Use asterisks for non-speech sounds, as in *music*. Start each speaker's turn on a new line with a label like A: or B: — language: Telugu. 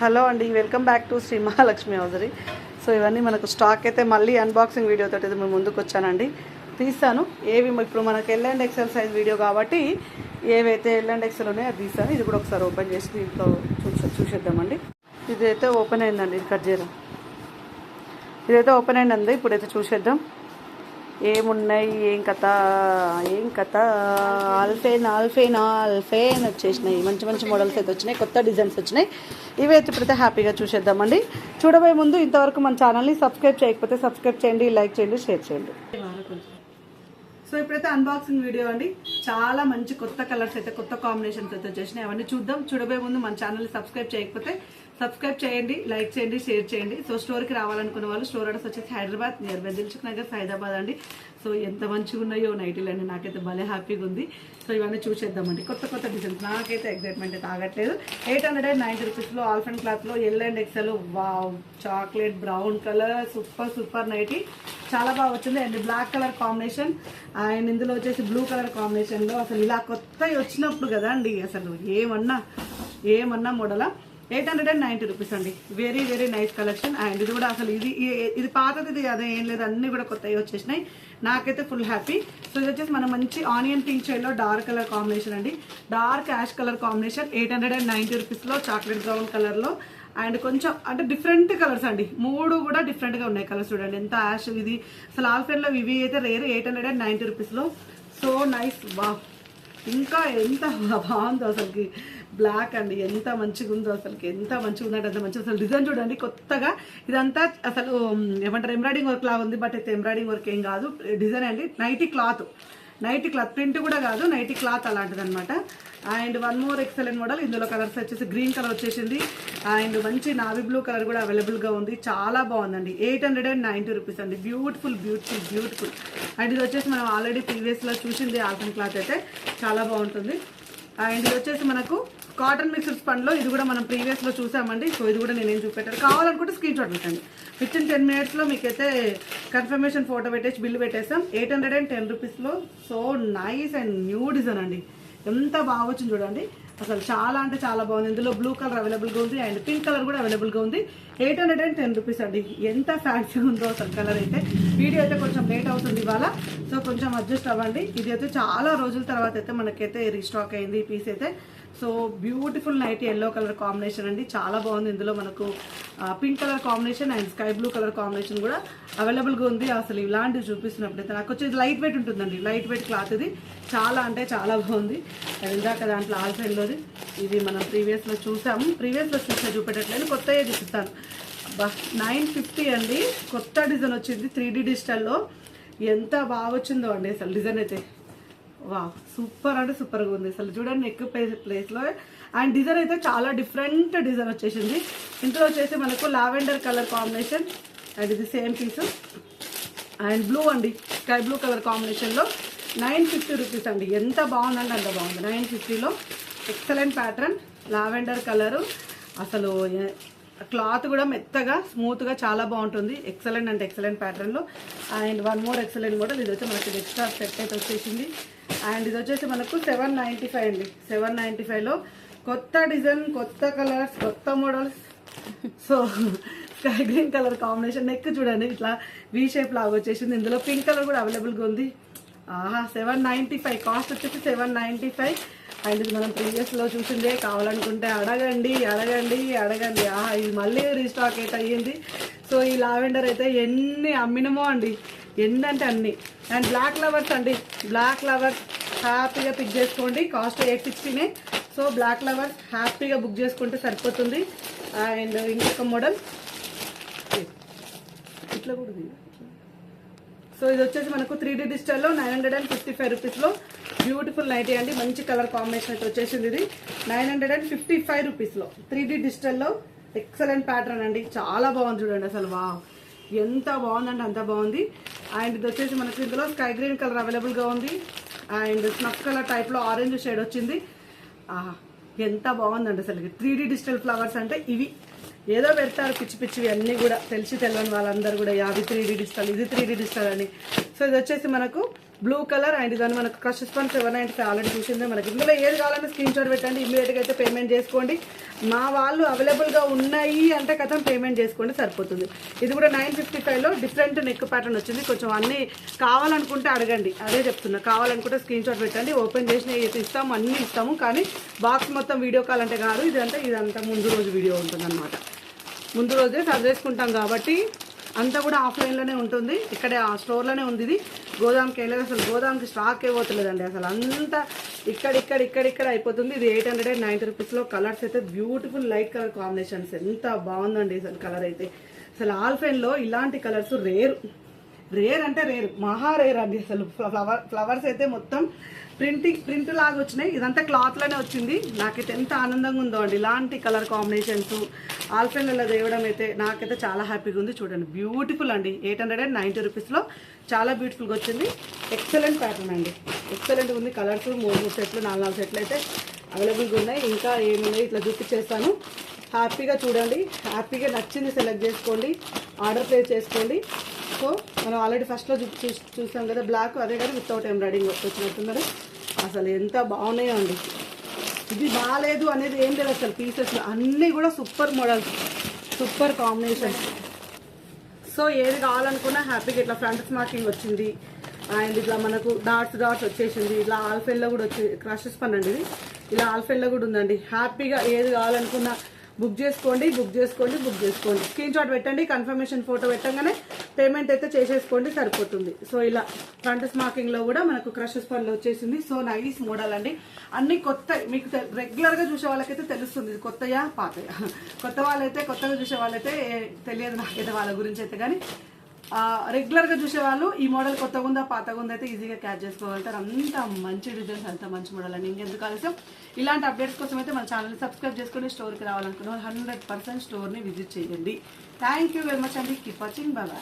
A: హలో అండి welcome back to Sri Mahalakshmi hosiery. So ఇవన్నీ మనకు స్టాక్ అయితే మళ్ళీ అన్బాక్సింగ్ వీడియో తోటి అయితే మేము ముందుకు వచ్చానండి. తీస్తాను ఏవి ఇప్పుడు మనకు L and XL size video కాబట్టి ఏవైతే ఎల్ అండ్ ఎక్సెల్ ఉన్నాయో అది తీస్తాను ఇది కూడా ఒకసారి ఓపెన్ చేసి దీంట్లో చూసే చూసేద్దామండి. ఇదైతే ఓపెన్ అయిందండి ఇది కట్ చేయడం. ఇదైతే ఓపెన్ అయిందండి ఇప్పుడైతే చూసేద్దాం. ఏమున్నాయి? ఏం కథ? ఏం కథ? ఆల్ఫేన్ ఆల్ఫేన్ ఆల్ఫేన్ వచ్చేసినాయి. మంచి మంచి మోడల్స్ అయితే వచ్చినాయి. కొత్త డిజైన్స్ వచ్చినాయి. ఇవి అయితే ఇప్పుడైతే హ్యాపీగా చూసేద్దామండి. చూడబోయే ముందు ఇంతవరకు మన ఛానల్ని సబ్స్క్రైబ్ చేయకపోతే సబ్స్క్రైబ్ చేయండి లైక్ చేయండి షేర్ చేయండి. సో ఇప్పుడైతే అన్బాక్సింగ్ వీడియో అండి. చాలా మంచి కొత్త కలర్స్ అయితే కొత్త కాంబినేషన్స్ అయితే వచ్చేసినాయి. అవన్నీ చూద్దాం. చూడబోయే ముందు మన ఛానల్ని సబ్స్క్రైబ్ చేయకపోతే సబ్స్క్రైబ్ చేయండి లైక్ చేయండి షేర్ చేయండి. సో స్టోర్కి రావాలనుకున్న వాళ్ళు స్టోర్ అడ్రస్ వచ్చేసి హైదరాబాద్ నియర్ బై దిల్చుక్ నగర్ హైదరాబాద్ అండి. సో ఎంత మంచిగా ఉన్నాయో నైటీలు అండి నాకైతే భలే హ్యాపీగా ఉంది. సో ఇవన్నీ చూసేద్దామండి. కొత్త కొత్త డిజైన్స్. నాకైతే ఎగ్జైట్మెంట్ అయితే ఆగట్లేదు. ఎయిట్ హండ్రెడ్ అండ్ నైన్టీ రూపీస్లో ఆల్ఫెండ్ క్లాత్లో L and XL wow! Chocolate brown colour super super nighty. చాలా బాగా వచ్చింది. And black colour combination. And ఇందులో వచ్చేసి బ్లూ కలర్ కాంబినేషన్లో అసలు ఇలా కొత్తవి వచ్చినప్పుడు కదా అండి. అసలు ఏమన్నా ఏమన్నా మోడలా? Eight hundred and ninety rupees అండి. Very very nice collection and ఇది కూడా అసలు ఇది ఇది- పాతది ఇది అదే ఏం లేదు. అన్ని కూడా కొత్తవి వచ్చేసినాయి. నాకైతే ఫుల్ హ్యాపీ సో ఇది వచ్చేసి మనం మంచి ఆనియన్ పింక్ షేడ్లో డార్క్ కలర్ కాంబినేషన్ అండి. Dark ash colour combination eight hundred and ninety రూపీస్లో చాక్లెట్ బ్రౌన్ కలర్లో అండ్ కొంచెం అంటే డిఫరెంట్ కలర్స్ అండి. మూడు కూడా డిఫరెంట్గా ఉన్నాయి కలర్స్ చూడండి. ఎంత యాష్ ఇది. అసలు ఆల్ఫెన్లో ఇవి అయితే rare eight hundred and ninety రూపీస్లో. సో నైస్ వా ఇంకా ఎంత బాగుందో అసలుకి. బ్లాక్ అండి ఎంత మంచిగా ఉందో అసలుకి. ఎంత మంచిగా ఉందంటే అంత మంచిగా. అసలు డిజైన్ చూడండి కొత్తగా. ఇదంతా అసలు ఏమంటారు ఎంబ్రాయిడింగ్ వర్క్ లాగా ఉంది బట్ అయితే ఎంబ్రాయిడింగ్ వర్క్ ఏం కాదు. డిజైన్ అండి nightie cloth nightie cloth print కూడా కాదు నైటీ క్లాత్ అలాంటిది అనమాట and one more excellent model ఇందులో కలర్స్ వచ్చేసి గ్రీన్ కలర్ వచ్చేసింది. అండ్ మంచి నావీ బ్లూ కలర్ కూడా అవైలబుల్గా ఉంది. చాలా బాగుందండి. Eight hundred and ninety rupees అండి. Beautiful beautiful beautiful. అండ్ ఇది వచ్చేసి మనం ఆల్రెడీ ప్రీవియస్లో చూసింది ఆల్ఫన్ క్లాత్ అయితే. చాలా బాగుంటుంది. అండ్ ఇది వచ్చేసి మనకు కాటన్ మిక్స్డ్ పండ్లో ఇది కూడా మనం ప్రీవియస్లో చూసామండి. సో ఇది కూడా నేనేం చూపెట్టాను. కావాలనుకుంటే స్క్రీన్ షాట్ పెట్టండి. విత్ ఇన్ టెన్ మినిట్స్లో మీకైతే కన్ఫర్మేషన్ ఫోటో పెట్టేసి బిల్లు పెట్టేస్తాం ఎయిట్ హండ్రెడ్ అండ్ టెన్ రూపీస్లో so nice and new design అండి. ఎంత బాగా వచ్చింది చూడండి. అసలు చాలా అంటే చాలా బాగుంది. ఇందులో బ్లూ కలర్ అవైలబుల్గా ఉంది అండ్ పింక్ కలర్ కూడా అవైలబుల్గా ఉంది. Eight hundred and ten rupees అండి. ఎంత ఫ్యాన్సీ ఉందో అసలు కలర్ అయితే. వీడియో అయితే కొంచెం లేట్ అవుతుంది ఇవాళ. సో కొంచెం అడ్జస్ట్ అవ్వండి. ఇది అయితే చాలా రోజుల తర్వాత అయితే మనకైతే రీస్టాక్ అయింది ఈ పీస్ అయితే. So beautiful night yellow colour combination అండి. చాలా బాగుంది. ఇందులో మనకు pink colour combination and sky blue colour combination కూడా అవైలబుల్గా ఉంది. అసలు ఇలాంటివి చూపిస్తున్నప్పుడు అయితే నాకు వచ్చేది లైట్ వెయిట్ ఉంటుందండి. లైట్ వెయిట్ క్లాత్ ఇది. చాలా అంటే చాలా బాగుంది. ఇందాక దాంట్లో ఉంటుంది. ఇది మనం ప్రీవియస్లో చూసాము. ప్రీవియస్లో చూసా చూపెట్టట్లేదు. కొత్తగా చూపిస్తాను. బా నైన్ ఫిఫ్టీ అండి. కొత్త డిజైన్ వచ్చింది త్రీ డీ డిజిటల్లో ఎంత బాగా వచ్చిందో అండి అసలు డిజైన్ అయితే. వా సూపర్ అంటే సూపర్గా ఉంది. అసలు చూడండి ఎక్కువ ప్లేస్ ప్లేస్లో అండ్ డిజైన్ అయితే చాలా డిఫరెంట్ డిజైన్ వచ్చేసింది. ఇందులో వచ్చేసి మనకు లావెండర్ కలర్ కాంబినేషన్. అండ్ ఇది సేమ్ పీస్ అండ్ బ్లూ అండి. స్కై బ్లూ కలర్ కాంబినేషన్లో నైన్ ఫిఫ్టీ రూపీస్ అండి. ఎంత బాగుందండి అంత బాగుంది. నైన్ ఫిఫ్టీలో ఎక్సలెంట్ ప్యాటర్న్ లావెండర్ కలరు. అసలు క్లాత్ కూడా మెత్తగా స్మూత్గా చాలా బాగుంటుంది. ఎక్సలెంట్ అంటే ఎక్సలెంట్ ప్యాటర్న్లో and one more excellent model. ఇది వచ్చి మనకి ఎక్స్ట్రా సెట్ అయితే వచ్చేసింది. అండ్ ఇది వచ్చేసి మనకు సెవెన్ నైంటీ ఫైవ్ అండి. సెవెన్ నైంటీ ఫైవ్లో కొత్త డిజైన్ కొత్త కలర్స్ కొత్త models. So sky green colour combination. Neck చూడండి ఇట్లా వీ షేప్ లాగా వచ్చేసింది. ఇందులో పింక్ కలర్ కూడా అవైలబుల్గా ఉంది. ఆహా సెవెన్ నైంటీ ఫైవ్ కాస్ట్ వచ్చేసి సెవెన్ నైంటీ ఫైవ్ అండ్ ఇది మనం ప్రీవియస్లో చూసిందే కావాలనుకుంటే అడగండి అడగండి అడగండి. ఆహా ఇది మళ్ళీ రీస్టాక్ అయితే అయ్యింది. సో ఈ లావెండర్ అయితే ఎన్ని అమ్మినమో అండి. ఎన్ని అంటే అన్ని. అండ్ బ్లాక్ లవర్స్ అండి. బ్లాక్ లవర్స్ హ్యాపీగా పిక్ చేసుకోండి. కాస్ట్ ఎయిట్ సిక్స్టీనే సో బ్లాక్ లవర్స్ హ్యాపీగా బుక్ చేసుకుంటే సరిపోతుంది. అండ్ ఇంకొక మోడల్ ఇట్లా కూడా సో ఇది వచ్చేసి మనకు three D డిజిటల్లో nine hundred and fifty five రూపీస్లో బ్యూటిఫుల్ నైటీ అండి. మంచి కలర్ కాంబినేషన్ అయితే వచ్చేసింది ఇది. Nine hundred and fifty five రూపీస్లో త్రీ డీ డిజిటల్లో ఎక్సలెంట్ ప్యాటర్న్ అండి. చాలా బాగుంది చూడండి అసలు. వా ఎంత బాగుందంటే అంత బాగుంది. అండ్ ఇది వచ్చేసి మనకు ఇందులో స్కై గ్రీన్ కలర్ అవైలబుల్గా ఉంది. అండ్ స్నఫ్ కలర్ టైప్లో ఆరెంజ్ షేడ్ వచ్చింది. ఎంత బాగుందండి అసలు. త్రీ డీ డిజిటల్ ఫ్లవర్స్ అంటే ఇవి ఏదో పెడతారు పిచ్చి పిచ్చివి అన్నీ కూడా తెలిసి తెలియని వాళ్ళందరూ కూడా యాభై త్రీ డీ ఇది త్రీ డీ అని. సో ఇది వచ్చేసి మనకు బ్లూ కలర్ అండ్ ఇదని మనకు క్రష్ స్పాన్స్ సెవెన్ నైన్టీ ఆల్రెడీ చూసిందే మనకి. ఇందులో ఏది కావాలంటే స్క్రీన్ షాట్ పెట్టండి ఇమీడియట్గా అయితే పేమెంట్ చేసుకోండి. మా వాళ్ళు అవైలబుల్గా ఉన్నాయి అంటే కథం పేమెంట్ చేసుకోండి సరిపోతుంది. ఇది కూడా నైన్ ఫిఫ్టీ ఫైవ్లో డిఫరెంట్ నెక్ ప్యాటర్న్ వచ్చింది. కొంచెం అన్ని కావాలనుకుంటే అడగండి. అదే చెప్తున్నా. కావాలనుకుంటే స్క్రీన్ షాట్ పెట్టండి. ఓపెన్ చేసిన అయితే ఇస్తాము అన్నీ ఇస్తాము. కానీ బాక్స్ మొత్తం వీడియో కాల్ అంటే కాదు. ఇదంతా ఇదంతా ముందు రోజు వీడియో ఉంటుందన్నమాట. ముందు రోజే సర్దేసుకుంటాం కాబట్టి అంతా కూడా ఆఫ్లైన్లోనే ఉంటుంది. ఇక్కడే ఆ స్టోర్లోనే ఉంది ఇది. గోదాంకి వెళ్ళలేదు అసలు గోదాంకి స్టాక్ ఏ అసలు అంతా ఇక్కడ ఇక్కడ ఇక్కడ ఇక్కడ అయిపోతుంది. ఇది ఎయిట్ హండ్రెడ్ అండ్ నైంటీ రూపీస్లో కలర్స్ అయితే బ్యూటిఫుల్ లైట్ కలర్ కాంబినేషన్స్. ఎంత బాగుందండి అసలు కలర్ అయితే. అసలు ఆల్ఫైన్లో ఇలాంటి కలర్స్ రేరు రేర్ అంటే రేర్ మహా రేర్ అండి అసలు. ఫ్లవర్ ఫ్లవర్స్ అయితే మొత్తం ప్రింటింగ్ ప్రింట్ లాగా వచ్చినాయి. ఇదంతా క్లాత్లోనే వచ్చింది. నాకైతే ఎంత ఆనందంగా ఉందో అండి. ఇలాంటి కలర్ కాంబినేషన్స్ ఆల్ఫెన్లలో తేవడం అయితే నాకైతే చాలా హ్యాపీగా ఉంది. చూడండి బ్యూటిఫుల్ అండి. ఎయిట్ హండ్రెడ్ అండ్ నైంటీ రూపీస్లో చాలా బ్యూటిఫుల్గా వచ్చింది. ఎక్సలెంట్ ప్యాటర్న్ అండి. ఎక్సలెంట్ ఉంది. కలర్స్ మూడు మూడు సెట్లు నాలుగు నాలుగు సెట్లు అయితే అవైలబుల్గా ఉన్నాయి. ఇంకా ఏమున్నాయి? ఇట్లా చూపించేస్తాను హ్యాపీగా చూడండి. హ్యాపీగా నచ్చింది సెలెక్ట్ చేసుకోండి. ఆర్డర్ ప్లేస్ చేసుకోండి. సో మనం ఆల్రెడీ ఫస్ట్లో చూ చూసాం కదా బ్లాక్ అదే కానీ వితౌట్ ఎంబ్రాయిడింగ్ వచ్చినట్టున్నారు అసలు ఎంత బాగున్నాయో అండి. ఇది బాగాలేదు అనేది ఏం లేదు అసలు పీసెస్ అన్నీ కూడా super models super combination so ఏది కావాలనుకున్నా హ్యాపీగా ఇట్లా ఫ్రంట్ మార్కింగ్ వచ్చింది. అండ్ ఇట్లా మనకు డాట్స్ డాట్స్ వచ్చేసింది. ఇట్లా ఆల్ఫెల్లో కూడా వచ్చి క్రషెస్ పని అండి ఇది. ఇలా ఆల్ఫెల్లో కూడా ఉందండి. హ్యాపీగా ఏది కావాలనుకున్నా బుక్ చేసుకోండి బుక్ చేసుకోండి బుక్ చేసుకోండి. స్క్రీన్ షాట్ పెట్టండి కన్ఫర్మేషన్ ఫోటో పెట్టగానే పేమెంట్ అయితే చేసేసుకోండి సరిపోతుంది. సో ఇలా ఫ్రంట్ స్మాకింగ్లో కూడా మనకు క్రషెస్ పనులు వచ్చేసింది. సో నైస్ మోడల్ అండి. అన్ని కొత్త మీకు రెగ్యులర్గా చూసే వాళ్ళకైతే తెలుస్తుంది. కొత్తయా పాతయా? *laughs* కొత్త వాళ్ళైతే కొత్తగా చూసే వాళ్ళైతే తెలియదు నాకైతే వాళ్ళ గురించి అయితే కానీ రెగ్యులర్గా చూసే వాళ్ళు ఈ మోడల్ కొత్తగా ఉందా పాతగా ఉందా అయితే ఈజీగా క్యాచ్ చేసుకోగలుగుతారు. అంత మంచి డిజైన్స్ అంత మంచి మోడల్ అని ఇంకెందుకు ఆలస్యం? ఇలాంటి అప్డేట్స్ కోసం అయితే మన ఛానల్ని సబ్స్క్రైబ్ చేసుకుని స్టోర్కి రావాలనుకున్న హండ్రెడ్ పర్సెంట్ స్టోర్ని విజిట్ చేయండి. థ్యాంక్ యూ వెరీ మచ్ అండి. Keep watching bye